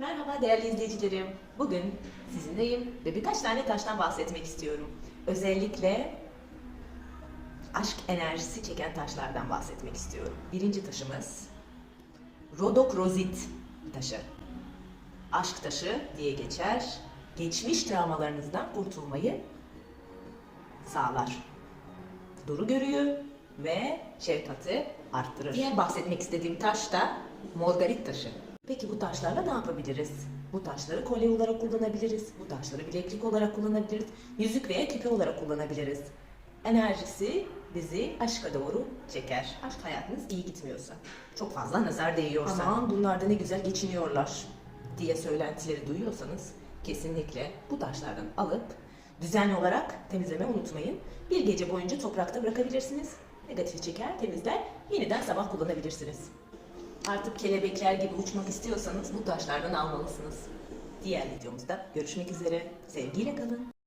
Merhaba değerli izleyicilerim. Bugün sizinleyim ve birkaç tane taştan bahsetmek istiyorum. Özellikle aşk enerjisi çeken taşlardan bahsetmek istiyorum. Birinci taşımız Rodokrozit taşı. Aşk taşı diye geçer. Geçmiş travmalarınızdan kurtulmayı sağlar. Duru görüyor ve şefkati arttırır. Diğer bahsetmek istediğim taş da morgarit taşı. Peki bu taşlarla ne yapabiliriz? Bu taşları kolye olarak kullanabiliriz. Bu taşları bileklik olarak kullanabiliriz. Yüzük veya küpe olarak kullanabiliriz. Enerjisi bizi aşka doğru çeker. Aşk hayatınız iyi gitmiyorsa. Çok fazla nazar değiyorsa. Aman bunlar da ne güzel geçiniyorlar diye söylentileri duyuyorsanız kesinlikle bu taşlardan alıp düzenli olarak temizleme unutmayın. Bir gece boyunca toprakta bırakabilirsiniz. Negatifi çeker, temizler. Yeniden sabah kullanabilirsiniz. Artık kelebekler gibi uçmak istiyorsanız bu taşlardan almalısınız. Diğer videomuzda görüşmek üzere. Sevgiyle kalın.